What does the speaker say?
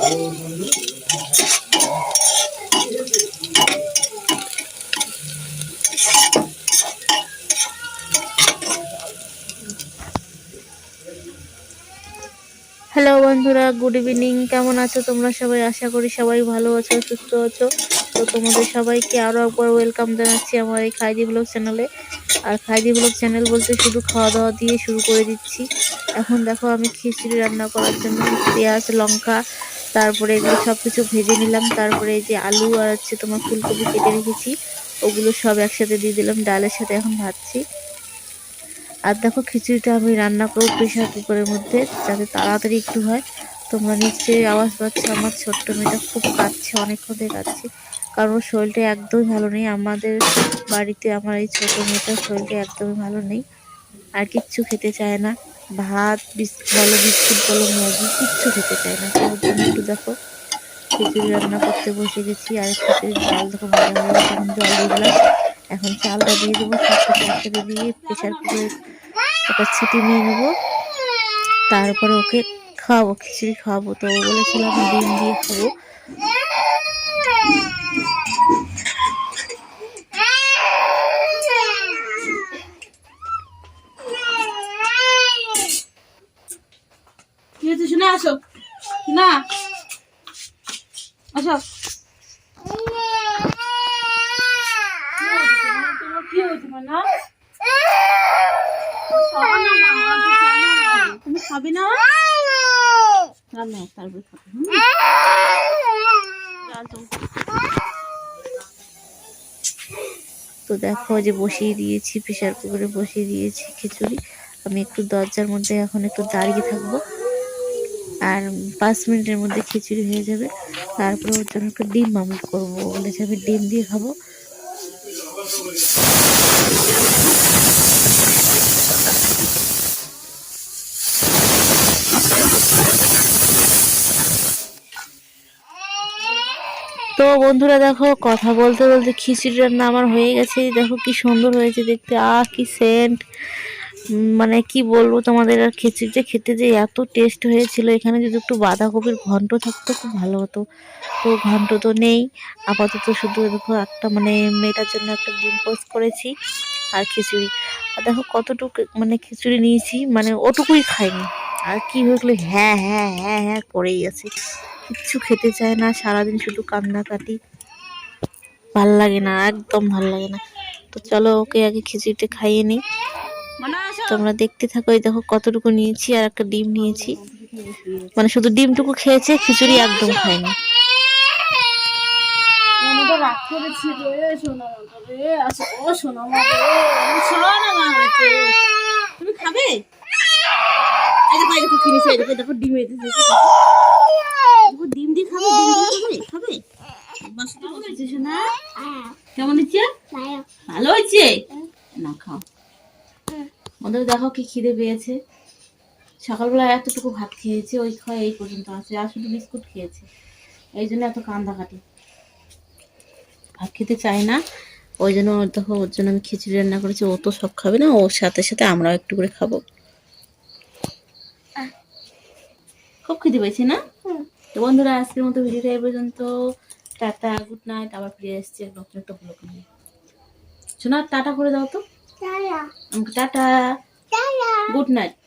Hello বন্ধুরা good evening কেমন আছো তোমরা সবাই? আশা করি সবাই ভালো আছো, সুস্থ আছো। তো তোমাদের সবাইকে আরও একবার ওয়েলকাম জানাচ্ছি আমার এই খাইদি ব্লগ চ্যানেলে আর খাইদি ব্লগ চ্যানেল বলতে শুধু খাওয়া দাওয়া দিয়ে শুরু করে দিচ্ছি। এখন দেখো আমি খিচুড়ি রান্না করার জন্য পেঁয়াজ, লঙ্কা তারপরে এগুলো সব কিছু ভেজে নিলাম। তারপরে এই যে আলু আর হচ্ছে তোমার ফুলকপি কেটে রেখেছি। ওগুলো সব একসাথে দিয়ে দিলাম, ডালের সাথে এখন ভাজছি। আর দেখো খিচুড়িটা আমি রান্না করব প্রেশার কুকারের মধ্যে, যাতে তাড়াতাড়ি একটু হয়। তোমরা নিশ্চয়ই আওয়াজ পাচ্ছ, আমার ছোট্ট মেয়েটা খুব কাঁদছে, অনেকক্ষণ থেকে কাঁদছে। কারণ ওর শরীরটা একদমই ভালো নেই। আমাদের বাড়িতে আমার এই ছোটো মেয়েটার শরীরটা একদমই ভালো নেই। আর কিচ্ছু খেতে চায় না। ভাত বিস্কুট বলো বিস্কুট বলো ম্যাগি, কিচ্ছু খেতে চায় না। তো ওর জন্য একটু দেখো, খিচুড়ি রান্না করতে বসে গেছি, আর খিচুড়ির চাল দেখো ভালো হয়ে গেছে, এখন জল দিয়ে দিলাম। এখন চালটা দিয়ে দেবো সব কিছু একসাথে দিয়ে প্রেশার কুকারে ওটা ছিটি নিয়ে নেব। তারপরে ওকে খাওয়াবো, খিচুড়ি খাওয়াবো। তো বলেছিলাম ডিম দিয়ে খাব। শুনে আসো। না। আসো। না না তারপরে। তো দেখো যে বসিয়ে দিয়েছি প্রেশার কুকারে বসিয়ে দিয়েছি খিচুড়ি। আমি একটু দরজার মধ্যে এখন একটু দাঁড়িয়ে থাকব। আর পাঁচ মিনিটের মধ্যে খিচুড়ি হয়ে যাবে। তারপরে ওর জন্য একটু ডিম আমলেট করব। বলেছে, আমি ডিম দিয়ে খাব। তো বন্ধুরা, দেখো, কথা বলতে বলতে খিচুড়ি রান্না আমার হয়ে গেছে। দেখো কি সুন্দর হয়েছে দেখতে। আহ, কি সেন্ট মানে কি বলব তোমাদের আর খিচুড়িটা খেতে যে এত টেস্ট হয়েছিল, এখানে যদি একটু বাঁধাকপির ঘন্ট থাকতো খুব ভালো হতো। তো ঘন্ট তো নেই, আপাতত শুধু দেখো একটা মানে মেয়েটার জন্য একটা ডিম পোস্ট করেছি আর খিচুড়ি। আর দেখো কতটুকু মানে খিচুড়ি নিয়েছি মানে ওটুকুই খাইনি। আর কি হয়েছিল? হ্যাঁ হ্যাঁ হ্যাঁ হ্যাঁ করেই আছে। কিচ্ছু খেতে চায় না, সারাদিন শুধু কান্নাকাটি। ভালো লাগে না, একদম ভালো লাগে না। তো চলো ওকে আগে খিচুড়িটা খাইয়ে নিই। তোমরা দেখতে থাকো এই দেখো কতটুকু নিয়েছি আর একটা ডিম নিয়েছি। মানে শুধু ডিমটুকু খেয়েছে খিচুড়ি একদম খায়নি। তুমি খাবে? দেখো ডিম ডিম দিয়ে খাবে ডিম খাবে খাবে? কেমন হয়েছে কেমন হয়েছে? ভালো হয়েছে? না খাও। ওদের দেখো কি খিদে পেয়েছে। সকালবেলা এতটুকু ভাত খেয়েছে ওই খায় এই পর্যন্ত আছে আর শুধু বিস্কুট খেয়েছে। এই জন্য এত কান্দা কান্দাকাটি। ভাত খেতে চায় না ওই জন্য ওর দেখো ওর জন্য আমি খিচুড়ি রান্না করেছি ও তো সব খাবে না ওর সাথে সাথে আমরাও একটু করে খাব। খুব খিদে পেয়েছে না? তো বন্ধুরা আজকের মতো ভিডিওটা এই পর্যন্ত। টাটা গুড নাইট আবার ফিরে এসছি নতুন একটা ব্লগ নিয়ে। শোনা টাটা করে দাও তো। Tata good night